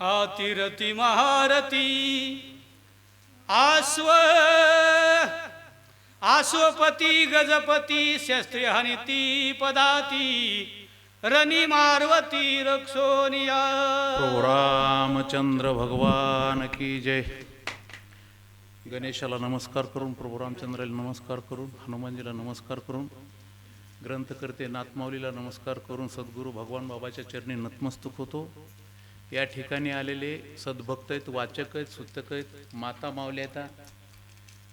आतिरती महारती। आस्व आस्वपती गजपती शस्त्री हनिती पदाती रनी मारवती रक्षोनिया। रामचंद्र भगवान की जय। गणेशाला नमस्कार करून प्रभू रामचंद्राला नमस्कार करून हनुमानजीला नमस्कार करून ग्रंथकर्ते नाथमाऊलीला नमस्कार करून सद्गुरू भगवान बाबाच्या चरणी नतमस्तक होतो. या ठिकाणी आलेले सद्भक्त आहेत वाचक आहेत सुतक आहेत माता मावल्या आहेत.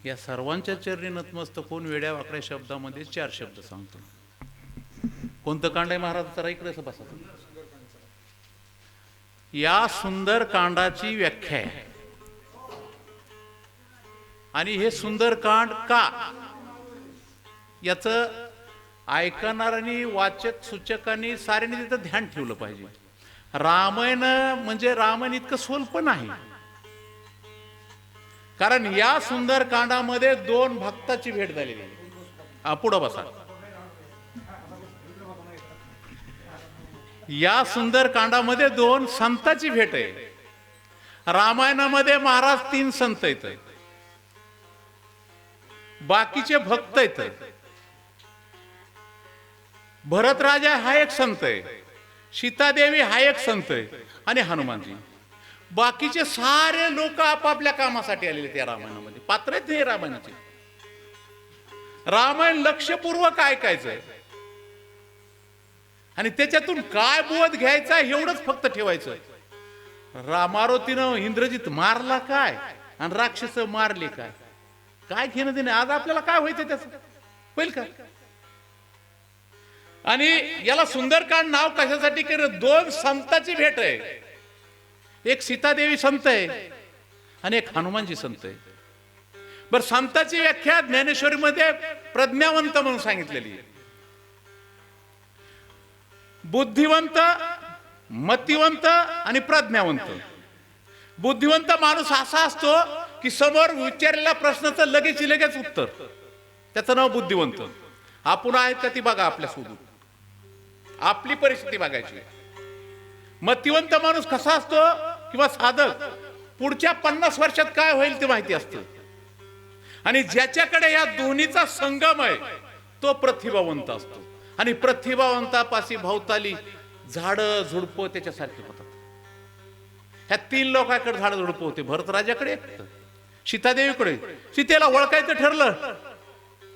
या सर्वांच्या चरणी नतमस्तक होऊन वेड्या वाकड्या शब्दामध्ये चार शब्द सांगतो. कोणतं कांड आहे महाराज? तर इकडे असं बसा. या सुंदर कांडाची व्याख्या आहे. आणि हे सुंदर कांड का? याच ऐकणाऱ्यांनी वाचक सूचकांनी साऱ्यांनी तिथं ध्यान ठेवलं पाहिजे. रामायण म्हणजे रामायण इतकं सोलप नाही कारण या सुंदर कांडामध्ये दोन भक्ताची भेट झालेली आहे. पुढं बसा. या सुंदर कांडामध्ये दोन संतांची भेट आहे. रामायणामध्ये महाराज तीन संत आहेत. बाकीचे भक्त आहेत. भरतराजा हा एक संत आहे. सीतादेवी हा एक संत आहे आणि हनुमानजी. बाकीचे सारे लोक आपापल्या कामासाठी आलेले त्या रामायणामध्ये. पात्र आहेत नाही रामायणाचे. रामायण लक्षपूर्वक ऐकायचं आणि त्याच्यातून काय बोध घ्यायचा एवढंच फक्त ठेवायचं रामारोतीनं इंद्रजित मारला काय? आणि राक्षस मारले काय? काय घेणं देणं? आज आपल्याला काय व्हायचं त्याच? होईल का? आणि याला सुंदरकांड नाव कशासाठी केलं? दोन संतांची भेट आहे. एक सीतादेवी संत आहे आणि एक हनुमानजी संत आहे. बर संताची व्याख्या ज्ञानेश्वरीमध्ये प्रज्ञावंत म्हणून सांगितलेली आहे. बुद्धिवंत मतिवंत आणि प्रज्ञावंत. बुद्धिवंत माणूस असा असतो की समोर विचारलेल्या प्रश्नाचं लगेच लगेच उत्तर. त्याचं नाव बुद्धिवंत. आपण आहेत का ती बघा आपल्यासोबत. आपली परिस्थिती बघायची. मतिवंत माणूस कसा असतो किंवा साधक पुढच्या पन्नास वर्षात काय होईल ते माहिती असतं. आणि ज्याच्याकडे या दोन्हीचा संगम आहे तो प्रतिभावंत असतो. आणि प्रतिभावंतापाशी भोवताली झाड झुडप त्याच्यासारखी होतात. ह्या तीन लोकांकडे झाड झुडप होते. भरतराजाकडे सीतादेवीकडे. सीतेला ओळखायचं ठरलं.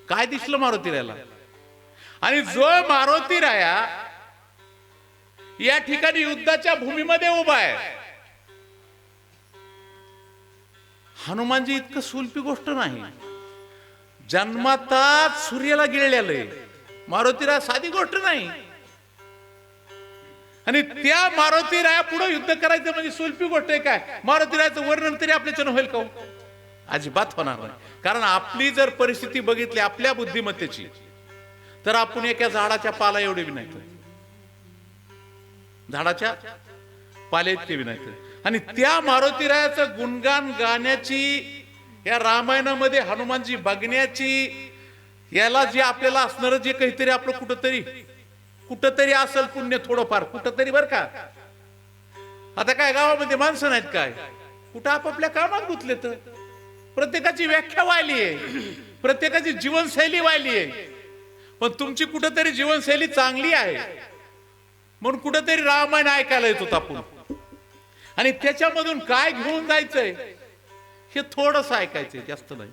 काय दिसलं मारुतीरायाला? आणि जो मारुती राया या ठिकाणी युद्धाच्या भूमीमध्ये उभा आहे. हनुमानजी इतकं सुलपी गोष्ट नाही. जन्मातात सूर्याला गिळलेलं मारुतीरा मारुतीराय साधी गोष्ट नाही. आणि त्या मारुतीराया पुढे युद्ध करायचं म्हणजे सुलपी गोष्ट आहे काय? मारुतीरायाचं वर्णन तरी आपल्याच्यानं होईल का हो? अजिबात होणार नाही. कारण आपली जर परिस्थिती बघितली आपल्या बुद्धिमत्तेची तर आपण एका झाडाच्या पाला एवढी बी नाही झाडाच्या पाले इतके आणि त्या मारुतीरायाचं गुणगान गाण्याची या रामायणामध्ये हनुमानजी बघण्याची याला जे आपल्याला असणार जे काहीतरी आपलं कुठंतरी कुठंतरी असेल पुण्य थोडंफार कुठंतरी बर का? आता काय गावामध्ये माणसं नाहीत काय? कुठं आपापल्या कामात गुतले तर प्रत्येकाची व्याख्या वाहिली आहे. प्रत्येकाची जीवनशैली वाहिली आहे. पण तुमची कुठंतरी जीवनशैली चांगली आहे. म्हणून कुठंतरी रामायण ऐकायला येतो आपण. आणि त्याच्यामधून काय घेऊन जायचंय हे थोडस ऐकायचंय जास्त नाही.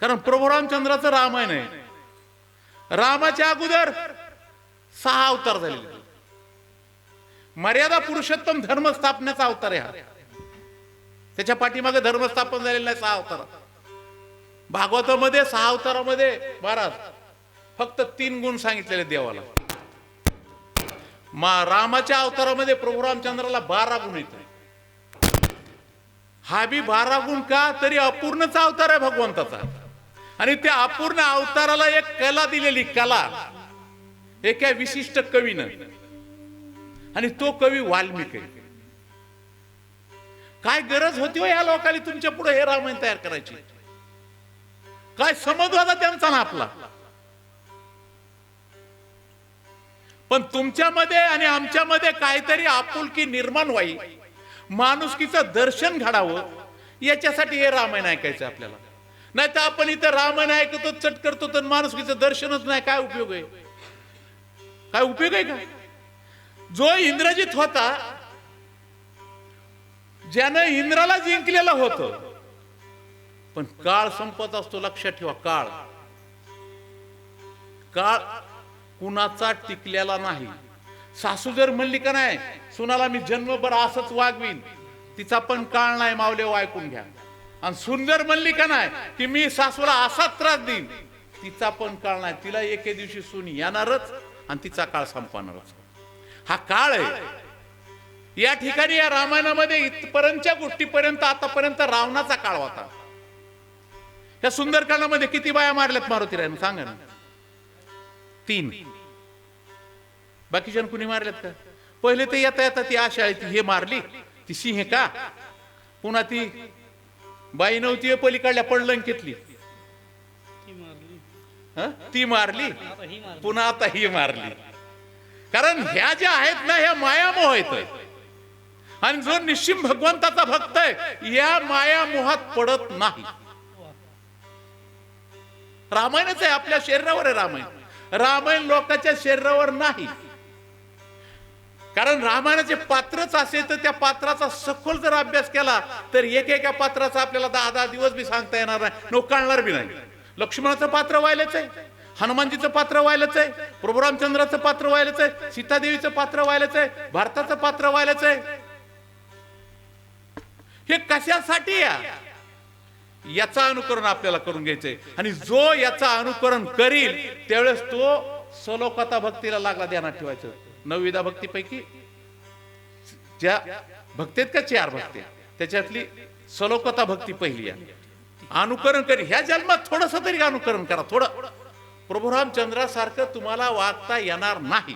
कारण प्रभू रामचंद्राचं रामायण आहे. रामाच्या अगोदर सहा अवतार झालेले मर्यादा पुरुषोत्तम धर्मस्थापनेचा अवतार आहे हा. त्याच्या पाठीमागे धर्मस्थापन झालेलं नाही सहा अवतार. भागवतामध्ये सहा अवतारामध्ये महाराज फक्त तीन गुण सांगितलेले देवाला. मा रामाच्या अवतारामध्ये प्रभू रामचंद्राला बारा गुण येत हा बी बारा गुण का? तरी अपूर्णचा अवतार आहे भगवंताचा. आणि त्या अपूर्ण अवताराला एक कला दिलेली कला. एका विशिष्ट कवीनं. आणि तो कवी वाल्मिक काय गरज होती हो या लोकांनी तुमच्यापुढे हे रामायण तयार करायची? काय समज होता त्यांचा ना आपला? पण तुमच्यामध्ये आणि आमच्यामध्ये काहीतरी आपुलकी निर्माण व्हावी माणुसकीचं दर्शन घडावं. याच्यासाठी हे रामायण ऐकायचं आपल्याला. नाही तर आपण इथं रामायण ऐकतो चट करतो तर माणुसकीचं दर्शनच नाही. काय उपयोग आहे? काय उपयोग आहे का? जो इंद्रजित होता ज्यानं इंद्राला जिंकलेलं होतं पण काळ संपत असतो लक्षात ठेवा काळ. काळ कुणाचा टिकलेला नाही. सासू जर म्हणली का नाही सुनाला मी जन्मभर असंच वागवीन. तिचा पण काळ नाही मावले हो, ऐकून घ्या. आणि सुंदर म्हणली का नाही की मी सासूला असाच त्रास देईन. तिचा पण काळ नाही. तिला एके दिवशी सून येणारच आणि तिचा काळ संपणारच. हा काळ आहे. या ठिकाणी या रामायणामध्ये इथपर्यंतच्या गोष्टीपर्यंत आतापर्यंत रावणाचा काळ होता. या सुंदरकांडामध्ये किती बाया मारल्यात मारुती रायनं सांगा ना. तीन. बाकीच्या कुणी मारल्यात का? पहिले ते येता येता ती आशा ती हे मारली. ती सिंह का? पुन्हा ती बाई नव्हती हे पलीकडल्या पडलंकीतली. ती ती मारली. मारली पुन्हा आता ही मारली. कारण ह्या ज्या आहेत ना ह्या मायामोह आहेत. आणि जो निश्चिम भगवंताचा भक्त आहे या मायामोहात पडत नाही. रामायणच आहे आपल्या शरीरावर आहे रामायण. रामायण लोकांच्या शरीरावर नाही. कारण रामायणाचे पात्रच असेल तर त्या पात्राचा सखोल जर अभ्यास केला तर एक एका पात्राचा आपल्याला दहा दहा दिवस बी सांगता येणार नाही. नोकाळणार बी नाही. लक्ष्मणाचं पात्र व्हायलाच आहे. हनुमानजीचं पात्र व्हायलाच आहे. प्रभू रामचंद्राचं पात्र व्हायलाच आहे. सीतादेवीचं पात्र व्हायलाच आहे. भारताचं पात्र व्हायलाच आहे. हे कशासाठी या? याचा अनुकरण आपल्याला करून घ्यायचंय. आणि जो याचा अनुकरण करील त्यावेळेस तो सलोकता भक्तीला लागला ध्यानात ठेवायचं. नवविधा भक्तीपैकी ज्या भक्ती का चार भक्ती त्याच्यातली सलोकता भक्ती पहिली आहे. अनुकरण करी. ह्या जन्मात थोडस तरी अनुकरण करा थोडं. प्रभू रामचंद्रासारखं तुम्हाला वागता येणार नाही.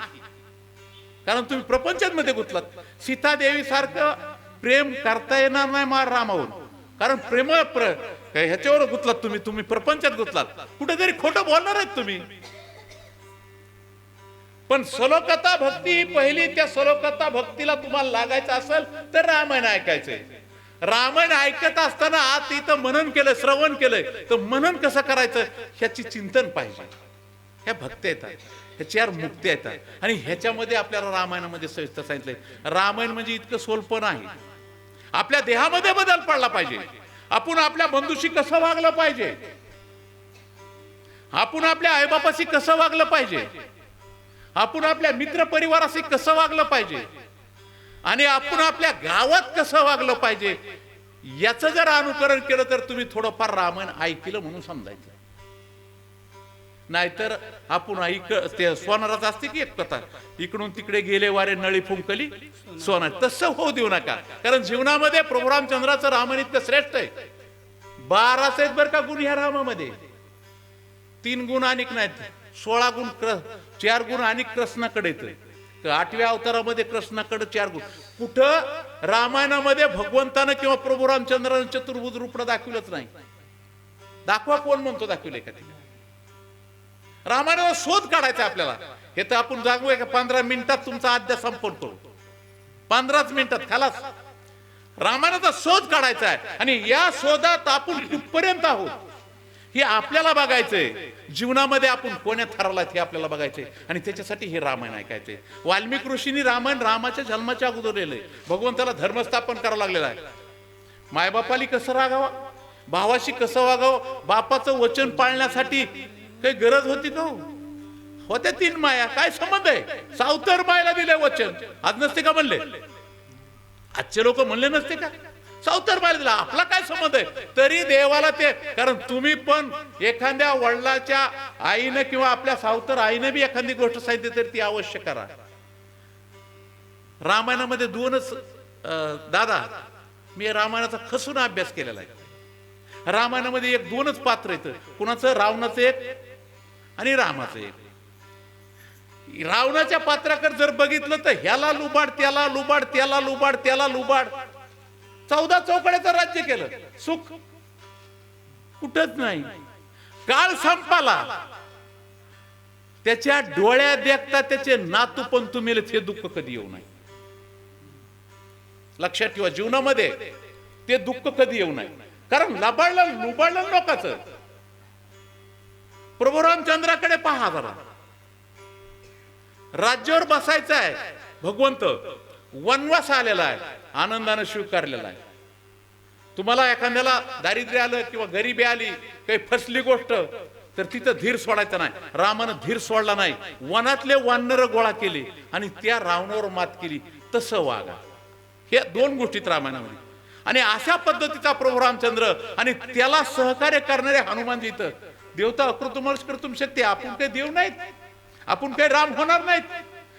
कारण तुम्ही प्रपंचांमध्ये गुंतलात. सीतादेवी सारखं प्रेम करता येणार नाही मार रामावर कारण प्रेम प्र- काय ह्याच्यावर गुतलात तुम्ही? तुम्ही प्रपंचात गुतलात. कुठेतरी खोटं बोलणार आहेत तुम्ही. पण सलोकता भक्ती पहिली त्या सलोकता भक्तीला तुम्हाला लागायचं असेल तर रामायण ऐकायचंय. रामायण ऐकत असताना आत इथं मनन केलं श्रवण केलंय. तर मनन कसं करायचं? ह्याची चिंतन पाहिजे. ह्या भक्ती येतात. ह्याची यार मुक्ती येतात. आणि ह्याच्यामध्ये आपल्याला रामायणामध्ये सविस्तर सांगितलंय. रामायण म्हणजे इतकं सोलपण नाही. आपल्या देहामध्ये बदल पडला पाहिजे. आपण आपल्या बंधूशी कसं वागलं पाहिजे? आपण आपल्या आईबापाशी कसं वागलं पाहिजे? आपण आपल्या मित्र परिवाराशी कसं वागलं पाहिजे? आणि आपण आपल्या गावात कसं वागलं पाहिजे? याचं जर अनुकरण केलं तर तुम्ही थोडंफार रामायण ऐकलं म्हणून समजायचं. नाहीतर आपण इक ते सोनाराच असते की एक कथा. इकडून तिकडे गेले वारे नळी फुंकली सोना तसं होऊ देऊ नका. कारण जीवनामध्ये प्रभू रामचंद्राचं रामायण इतकं श्रेष्ठ आहे. बाराच आहेत बरं का गुण ह्या रामामध्ये. तीन गुण अनेक नाहीत. सोळा गुण चार गुण आणि कृष्णाकडे आठव्या अवतारामध्ये कृष्णाकडे चार गुण. कुठं? रामायणामध्ये भगवंतानं किंवा प्रभू रामचंद्रानं चतुर्भुज रूपणं दाखवलंच नाही. दाखवा कोण म्हणतो दाखवले का ते रामायणाचा शोध काढायचा आपल्याला. हे तर आपण जागू का? पंधरा मिनिटात तुमचा अध्याय संपवतो पंधराच मिनिटात खालाच रामायणाचा शोध काढायचा आहे. आणि या शोधात आपण कुठपर्यंत आहोत? हे आपल्याला बघायचंय. जीवनामध्ये आपण कोण्या ठरवलाय हे आपल्याला बघायचंय. आणि त्याच्यासाठी हे रामायण ऐकायचंय. वाल्मिक ऋषींनी रामायण रामाच्या जन्माच्या अगोदर लिहिलंय. भगवंताला धर्मस्थापन करावं लागलेलं आहे. मायबापाली कसं रागावा? भावाशी कसं वागावं? बापाचं वचन पाळण्यासाठी काही गरज होती का हो? होत्या तीन माया. काय संबंध आहे? सावतर मायला दिले वचन. आज नसते का म्हणले? आजचे लोक म्हणले नसते का? सावतर मायला दिला. आपला काय संबंध आहे? तरी देवाला ते कारण तुम्ही पण एखाद्या वडिलाच्या आईनं किंवा आपल्या सावतर आईनं बी एखादी गोष्ट सांगितली तरी ती अवश्य करा. रामायणामध्ये दोनच अं, दादा मी रामायणाचा खसून अभ्यास केलेला आहे. रामायणामध्ये एक दोनच पात्र येतं कुणाचं? रावणाचं एक आणि रामाचं. रावणाच्या पात्राकडे जर बघितलं तर ह्याला लुबाड त्याला लुबाड त्याला लुबाड त्याला लुबाड. चौदा चौकड्याचं राज्य केलं. सुख कुठच नाही. काळ संपाला. त्याच्या डोळ्या देखता त्याचे नातू पण तुम्ही हे दुःख कधी येऊ नये. लक्षात ठेवा जीवनामध्ये ते दुःख कधी येऊ नये. कारण लबाडलं लुबाडलं लोकांचं प्रभू रामचंद्राकडे पहा जरा. राज्यावर बसायचं आहे. भगवंत वनवास आलेला आहे. आनंदानं स्वीकारलेला आहे. तुम्हाला एखाद्याला दारिद्र्य आलं किंवा गरिबी आली काही फसली गोष्ट तर तिथं धीर सोडायचा नाही. रामानं धीर सोडला नाही. वनातले वानर गोळा केले आणि त्या रावणावर मात केली. तसं वागा. हे दोन गोष्टीत रामायणामध्ये आणि अशा पद्धतीचा प्रभू रामचंद्र आणि त्याला सहकार्य करणारे हनुमान इथं देवता अकृतमर्श तुम शक्ती आपण काही देव नाहीत. आपण काही राम होणार नाहीत.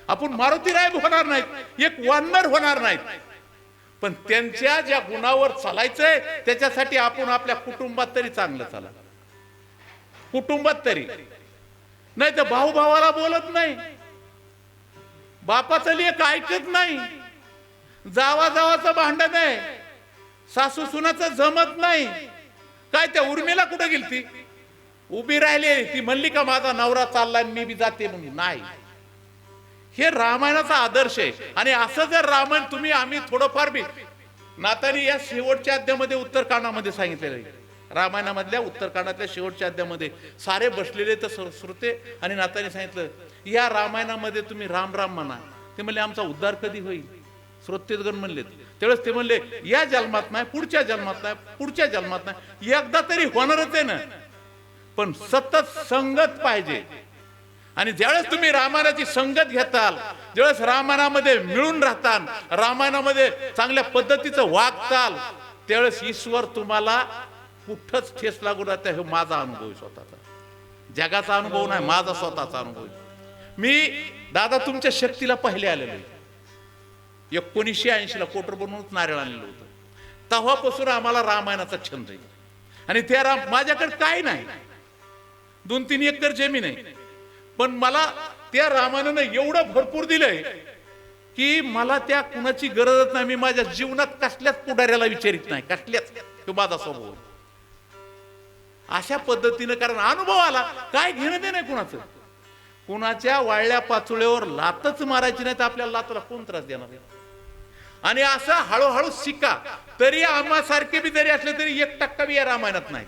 आपण मारुती राय होणार नाहीत. एक वानर होणार नाहीत. पण त्यांच्या ज्या गुणावर चालायचंय त्याच्यासाठी आपण आपल्या कुटुंबात तरी चांगलं चाला. कुटुंबात तरी. नाही तर भाऊ भावाला बोलत नाही. बापाचं लेख ऐकत नाही. जावा जावाचं भांडण आहे. सासू सुनाचं जमत नाही. काय त्या उर्मिला कुठं गेली ती उभी राहिली ती म्हणली का माझा नवरा चालला मी बी जाते म्हणून. नाही. हे रामायणाचा आदर्श आहे. आणि असं जर रामायण तुम्ही आम्ही थोडंफार बी नातानी या शेवटच्या अध्यामध्ये उत्तरकांडामध्ये सांगितलेलं आहे. रामायणामधल्या उत्तरकांडातल्या शेवटच्या अध्यामध्ये सारे बसलेले तर श्रोते आणि नातानी सांगितलं या रामायणामध्ये तुम्ही राम राम म्हणा. ते म्हणले आमचा उद्धार कधी होईल? श्रोतेगण म्हणले त्यावेळेस ते म्हणले या जन्मात नाही पुढच्या जन्मात नाही पुढच्या जन्मात नाही. एकदा तरी होणारच आहे ना. पण सतत संगत पाहिजे. आणि ज्यावेळेस तुम्ही रामायणाची संगत घेताल ज्यावेळेस रामायणामध्ये मिळून राहताल रामायणामध्ये चांगल्या पद्धतीचं वागताल त्यावेळेस ईश्वर तुम्हाला कुठंच ठेस लागू राहते हे माझा अनुभव आहे स्वतःचा. जगाचा अनुभव नाही माझा स्वतःचा अनुभव मी दादा तुमच्या शक्तीला पहिले आलेलो आहे. एकोणीसशे ऐंशीला कोटर बनवूनच नारळ आणलेलं होतं. तेव्हापासून आम्हाला रामायणाचा छंद आहे. आणि त्या राम माझ्याकडे काय नाही. दोन तीन एकर जमीन आहे. पण मला त्या रामानं एवढं भरपूर दिलंय की मला त्या कुणाची गरजच नाही. मी माझ्या जीवनात कसल्याच पुढाऱ्याला विचारित नाही. कसल्याच. तो माझा स्वभाव. अशा पद्धतीनं कारण अनुभव आला. काय घेणं ते नाही कुणाचं? कुणाच्या वाळल्या पाचोळ्यावर लातच मारायची नाही तर आपल्या लातला कोण त्रास देणार? आहे? आणि असं हळूहळू शिका. तरी आम्हासारखे बी जरी असले तरी एक टक्का बी या रामायणात नाही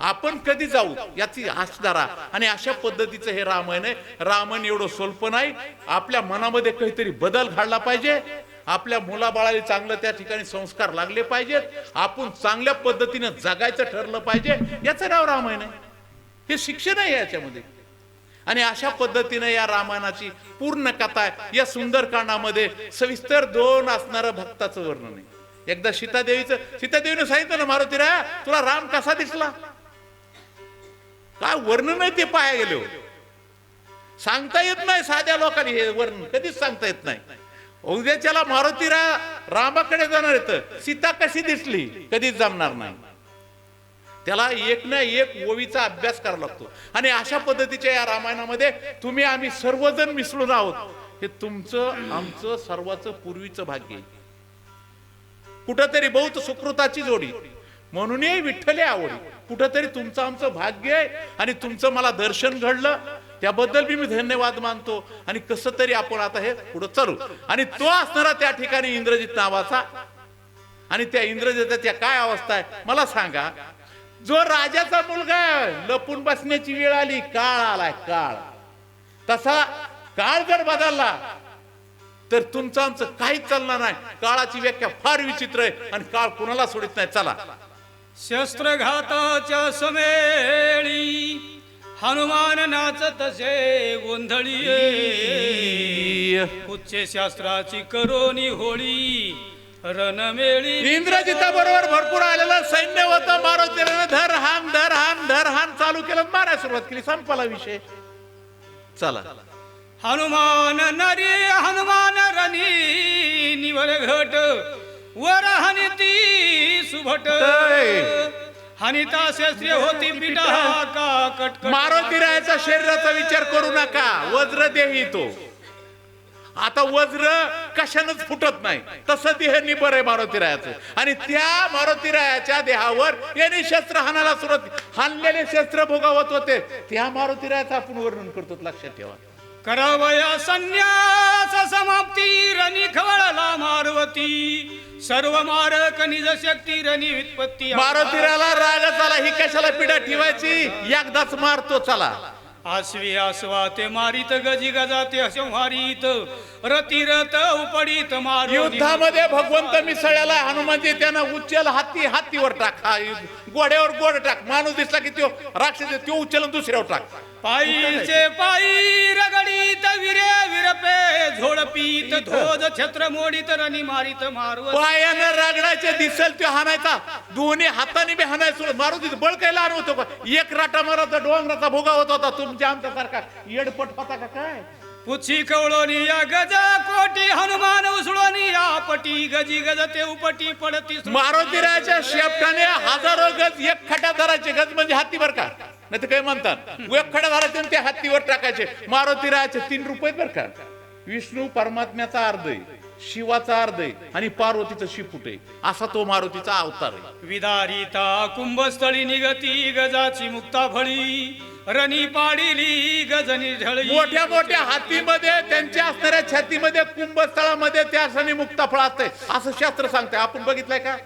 आपण कधी जाऊ याची आश धरा. आणि अशा पद्धतीचं हे रामायण आहे. रामायण एवढं स्वल्प नाही. आपल्या मनामध्ये काहीतरी बदल घडला पाहिजे. आपल्या मुलाबाळाला चांगलं त्या ठिकाणी संस्कार लागले पाहिजेत. आपण चांगल्या पद्धतीने जगायचं ठरलं पाहिजे. याचं नाव रामायण आहे. हे शिक्षण आहे याच्यामध्ये. आणि अशा पद्धतीने या रामायणाची पूर्ण कथा आहे. या सुंदरकांडामध्ये सविस्तर दोन असणारं भक्ताचं वर्णन आहे. एकदा सीतादेवीचं सीतादेवीनं सांगितलं ना मारुतीरा तुला राम कसा दिसला? काय वर्णन आहे ते पाया गेले. सांगता येत नाही साध्या लोकांनी हे वर्णन कधीच सांगता येत नाही. उद्याच्याला मारुतीरा रामाकडे जाणार येत सीता कशी दिसली कधीच जमणार नाही. त्याला एक ना एक ओवीचा अभ्यास करावा लागतो. आणि अशा पद्धतीच्या या रामायणामध्ये तुम्ही आम्ही सर्वजण मिसळून आहोत. हे तुमचं आमचं सर्वाचं पूर्वीचं भाग्य कुठंतरी बहुत सुकृताची जोडी. म्हणूनही विठ्ठले आवडी कुठंतरी तुमचं आमचं भाग्य आहे आणि तुमचं मला दर्शन घडलं. त्याबद्दल बी मी धन्यवाद मानतो. आणि कसं तरी आपण आता हे पुढे चालू. आणि तो असणारा त्या ठिकाणी इंद्रजित नावाचा. आणि त्या इंद्रजिताच्या काय अवस्था आहे? मला सांगा. जो राजाचा मुलगा लपून बसण्याची वेळ आली काळ आलाय काळ. तसा काळ जर बदलला तर तुमचं आमचं काहीच चालणार नाही. काळाची व्याख्या फार विचित्र आहे आणि काळ कुणाला सोडित नाही. चला. शस्त्रघाताच्या समेळी हनुमान नाचत से गोंधळी उच्च शास्त्राची करोनी होळी रणमेळी इंद्रजिता बरोबर भरपूर आलेलं सैन्य होतं. मारुतीने धर हान धर हान धर हान चालू केलं. मारायला सुरुवात केली. संपला विषय. चला. हनुमान नरी हनुमान रनी निवल घट. वर हनिती सुभट. हनिता शस्त्रे होती पिटा का कटकट. मारुतीरायाचा शरीराचा विचार करू नका. वज्र देही तो. आता वज्र कशानच फुटत नाही. तसं ते हे निबर आहे मारुती रायाचं आणि त्या मारुती रायाच्या देहावर यांनी शस्त्र हाणायला सुरुवात हाणलेले शस्त्र भोगावत होते. त्या मारुती रायाचं आपण वर्णन करतो. लक्षात ठेवा. करावया संन्यास समाप्ती रणी खवळला मारवती. सर्व मारक निज शक्ती रणी वित्पत्ती मारुतीराला राग झाला ही कशाला पिढा ठेवायची? एकदाच मारतो चला. आसवी आसवा ते मारित गजी गजा ते रतिरत उपडीत मारू युद्धामध्ये भगवंत मिसळलेला आहे. हनुमानजी त्यानं उच्चल हाती हातीवर टाक. हा युद्ध- घोड्यावर गोड टाक. माणूस दिसला की तो राक्षस तो उच्चल दुसऱ्यावर टाक. पायीचे पायी रगडीत विरे विरपे झोडपीत धोज छत्र मोडीत रणी मारित मारवत पायानं रगडायचे दिसेल तो हाणायचा. दोन्ही हाताने बी हाणायचं मारुती बळ काय लहान होतो? का एक राटा माराचा डोंगराचा भोगा होत होता. तुमच्या आमच्या सारखा येडपट होता का काय? पुची कवळोनी या गज कोटी हनुमान उसळोनी या पटी गजी गज ते उपटी पडती मारुतीराच्या शेपटाने हजारो गज एक खड्या धरायचे गज म्हणजे हाती बर का? नाही तर काय म्हणतात? एक खड्या धरायचे ते हत्तीवर टाकायचे. मारुतीराचे तीन रुपये बर का? विष्णू परमात्म्याचा अर्ध आहे शिवाचा अर्ध आहे आणि पार्वतीचं शिपुट आहे. असा तो मारुतीचा अवतार आहे. विदारिता कुंभस्थळी निगती गजाची मुक्ता फळी रणी पाडिली गजनी झळी मोठ्या मोठ्या हातीमध्ये त्यांच्या असणाऱ्या छातीमध्ये कुंभस्थळामध्ये त्या क्षणी मुक्ताफळ असते असं शास्त्र सांगते आपण बघितलंय का?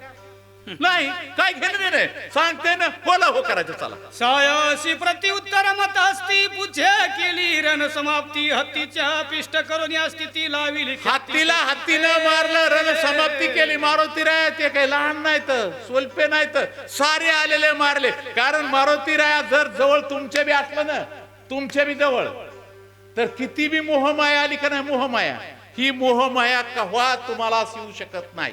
नाही काय घेणं नाही सांगते ना बोला हो करायचं चला. सायासी प्रत्युत्तर मत असती पुछे केली रण समाप्ती हत्तीच्या पिष्ट करून या स्थिती लाविली हत्तीला हत्तीनं मारलं रण समाप्ती केली. मारुती राया ते काही लहान नाहीत सोल्पे नाहीत सारे आलेले मारले. कारण मारुती राया जर जवळ तुमच्या बी असलं ना तुमच्या बी जवळ. तर किती बी मोहमाया आली का नाही मोहमाया? ही मोहमाया कव्हा तुम्हाला येऊ शकत नाही.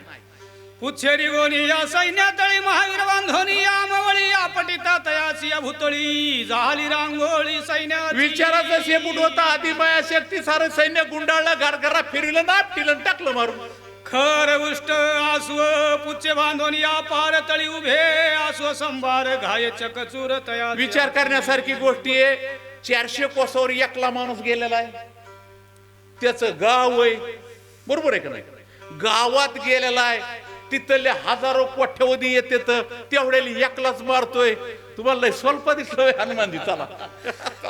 पुच्छेरी गोनी या सैन्यातळी महावीर बांधोनी या मवळी या पटिता तयाची या भुतळी झाली रांगोळी सैन्याची. विचाराचा शेपूट होता आधी माया शक्ती सारं सैन्य गुंडाळलं घरघरा फिरलं ना फिरलं टाकलं मारून. खर उष्ट आसव पुच्चे बांधून या पार तळी उभे आसव संभार घाय चकचूर तया विचार करण्यासारखी गोष्टी आहे चारशे कोसावर एकला माणूस गेलेला आहे. त्याच गाव आहे बरोबर आहे का नाही? गावात गेलेला आहे तिथले हजारो कोठ्यवधी येते तर तेवढ्याला एकलाच मारतोय. तुम्हाला लय स्वल्प दिसतोय हनुमानजी चला.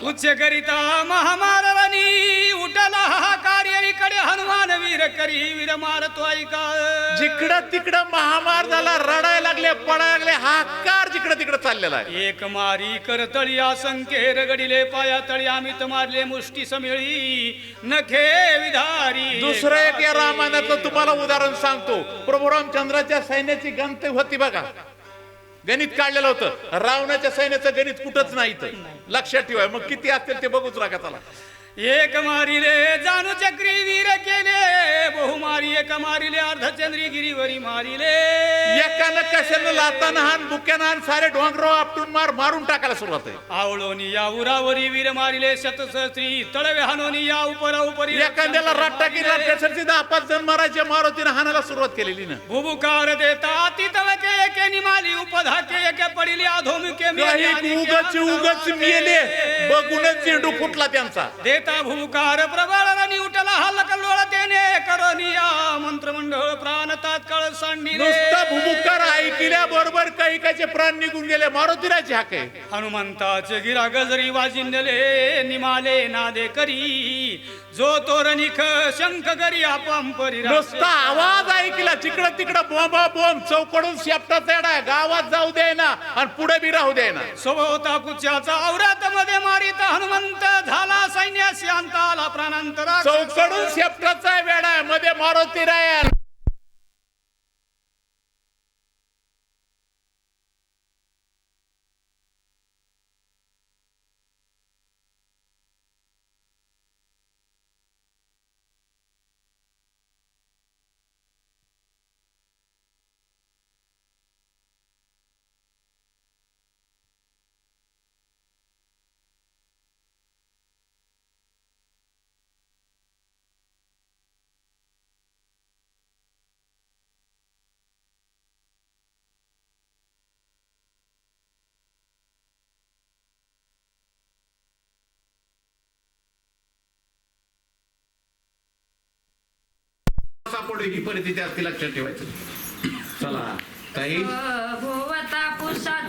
उच्च करिता महामारवनी उठला हा कार्य इकडे हनुमान वीर करी वीर मारतो ऐका. जिकडं तिकडं महामार झाला रडायला लागले पडायला लागले हाकार जिकडं तिकडं चाललेला आहे. एक मारी करतळी असंख्य रगडिले पाया तळी आमित मारले मुष्टी समिळी. नखे विधारी दुसरं एक या रामायणातलं तुम्हाला उदाहरण सांगतो. प्रभू रामचंद्राच्या सैन्याची गणती होती बघा. गणित काढलेलं होतं. रावणाच्या सैन्याचं गणित कुठंच नाही इथं. लक्षात ठेवा. मग किती असतील ते बघूच रागा चला एक मारिले जाणू चक्री वीर केले. एक मारिले अर्धचंद्री गिरीवरी मारिले. एकानं कशानं लातानं हान बुक्यानं हान सारे डोंगराव आपटून मार मारून टाकायला सुरुवात आहे. आवळोनी या उरावरी वीर मारिले शतसहस्त्री तळवे हानोनी या उपरा उपरी. एखाद्याला राट्टा की लाट्यासाठी दहा पाच जण मारायचे मारुतीनं हाणायला सुरुवात केलेली ना. भुबुकार देता अतितवके एके निमाली उपधाके एके पडिली अधोमुखे मेली काही आणि उगच उगच मेले बघूनच चेंडू फुटला त्यांचा. देता भूकार प्रबळ रणी उठला हल्लक लोळ तेने करोनिया. मंत्रमंडळ प्राण तात्काळ सांडी नुसतं भुमुकार ऐकल्या बरोबर काही काहीचे प्राण निघून गेले. मारुतीराची हाक हनुमंताचे गिरा गजरी वाजिंदले निमाले नादे करी. जो तो रनिख शंख करी आपंपरी नुसता आवाज ऐकला. तिकडं तिकडं बॉम्बा बॉम्ब चौकडून शेपटा चढा गावात जाऊ दे ना आणि पुढे बी राहू दे ना स्वभोवता कुच्याचा औरात मध्ये मारित हनुमंत. झाला सैन्यासी अंताला प्राणांतरा चौकडून शेपटाचा वेळा मध्ये मारुती राया पडू ही परिस्थिती असते लक्षात ठेवायचं. चला ताई.